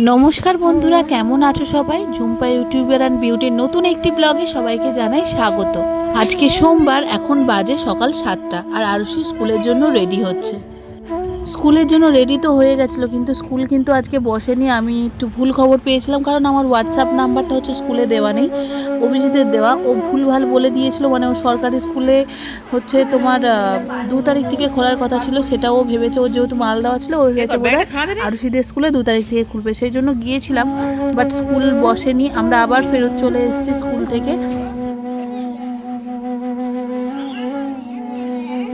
নমস্কার বন্ধুরা, কেমন আছো সবাই? ঝুম্পা ইউটিউবার অ্যান্ড বিউটির নতুন একটি ব্লগে সবাইকে জানাই স্বাগত। আজকে সোমবার, এখন বাজে সকাল সাতটা, আর আরুষি স্কুলের জন্য রেডি হচ্ছে। স্কুলের জন্য রেডি তো হয়ে গেছিল কিন্তু স্কুল কিন্তু আজকে বসেনি। আমি একটু ভুল খবর পেয়েছিলাম কারণ আমার হোয়াটসঅ্যাপ নাম্বারটা হচ্ছে স্কুলে দেওয়া নেই অভিজিতের দেওয়া। ও ভুলভাল বলে দিয়েছিল মানে ও সরকারি স্কুলে হচ্ছে তোমার দু তারিখ থেকে খোলার কথা ছিল সেটাও ভেবেছে ও যেহেতু মাল দেওয়া ছিল ও ভেবেছে বোধ আরুষিদের স্কুলে দু তারিখ থেকে খুলবে সেই জন্য গিয়েছিলাম বাট স্কুল বসেনি। আমরা আবার ফেরত চলে এসেছি স্কুল থেকে।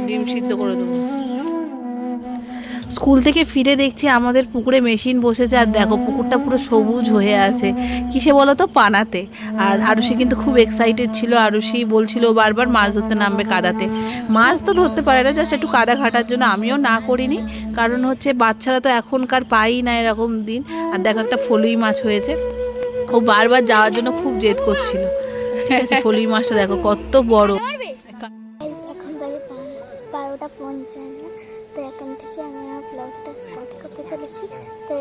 ডিম সিদ্ধ করে দেবো। স্কুল থেকে ফিরে দেখছি আমাদের পুকুরে মেশিন বসেছে আর দেখো পুকুরটা পুরো সবুজ হয়ে আছে। কিসে বলো তো পানাতে। আর আরুষি কিন্তু খুব এক্সাইটেড ছিল। আরুষি বলছিল বারবার মাছ ধরতে নামবে কাদাতে। মাছ তো ধরতে পারে না জাস্ট একটু কাদা ঘাটার জন্য আমিও না করিনি। কারণ হচ্ছে বাচ্চারা তো এখনকার পাই না এরকম দিন। আর দেখো একটা ফলুই মাছ হয়েছে। ও বারবার যাওয়ার জন্য খুব জেদ করছিল। ঠিক আছে ফলুই মাছটা দেখো কত বড়। এখন বারোটা পঞ্চান্ন। তো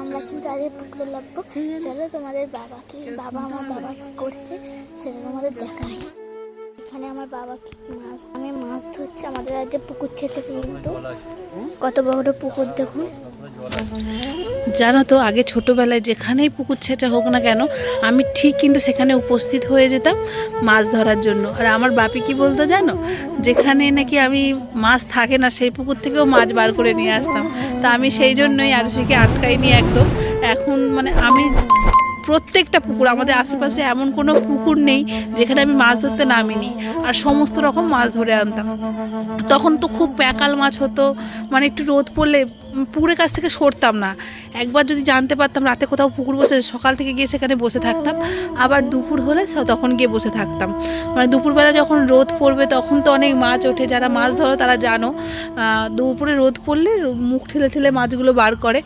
আমরা কিন্তু আগে পুকুরে লাগবো। চলো তোমাদের বাবাকে বাবা আমার বাবা কি করছে সেটা তোমাদের দেখাই। এখানে আমার বাবা কি মাছ আমি মাছ ধরছি। আমাদের আজকে পুকুর ছেঁচেছে কিন্তু। কত বড় পুকুর দেখুন। জানো তো, আগে ছোটোবেলায় যেখানেই পুকুর ছেঁচা হোক না কেন, আমি ঠিক কিন্তু সেখানে উপস্থিত হয়ে যেতাম মাছ ধরার জন্য। আর আমার বাপি কি বলতো জানো, যেখানে নাকি আমি মাছ থাকে না, সেই পুকুর থেকেও মাছ বার করে নিয়ে আসতাম। তা আমি সেই জন্যই আরুষিকে আটকাইনি একদম। এখন মানে আমি প্রত্যেকটা পুকুর, আমাদের আশেপাশে এমন কোনো পুকুর নেই যেখানে আমি মাছ ধরতে নামিনি আর সমস্ত রকম মাছ ধরে আনতাম। তখন তো খুব প্যাকাল মাছ হতো মানে একটু রোদ পড়লে পুকুরের কাছ থেকে সরতাম না। একবার যদি জানতে পারতাম রাতে কোথাও পুকুর বসে, সকাল থেকে গিয়ে সেখানে বসে থাকতাম, আবার দুপুর হলে তখন গিয়ে বসে থাকতাম। মানে দুপুরবেলা যখন রোদ পড়বে, তখন তো অনেক মাছ ওঠে, যারা মাছ ধরো তারা জানো দুপুরে রোদ পড়লে মুখ ঠেলে ঠেলে মাছগুলো বার করে।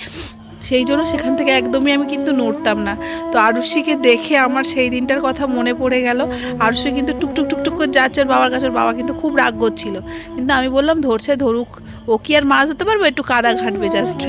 সেই জন্য সেখান থেকে একদমই আমি কিন্তু নড়তাম না। তো আরুষিকে দেখে আমার সেই দিনটার কথা মনে পড়ে গেল। আরুষি কিন্তু টুকটুক টুকটুক করে যাচ্ছে ওর বাবার কাছে। বাবা কিন্তু খুব রাগ করছিল। কিন্তু আমি বললাম, ধরছে, ধরুক। ও কি আর মাছ ধরতে পারবে? একটু কাদা ঘাটবে জাস্ট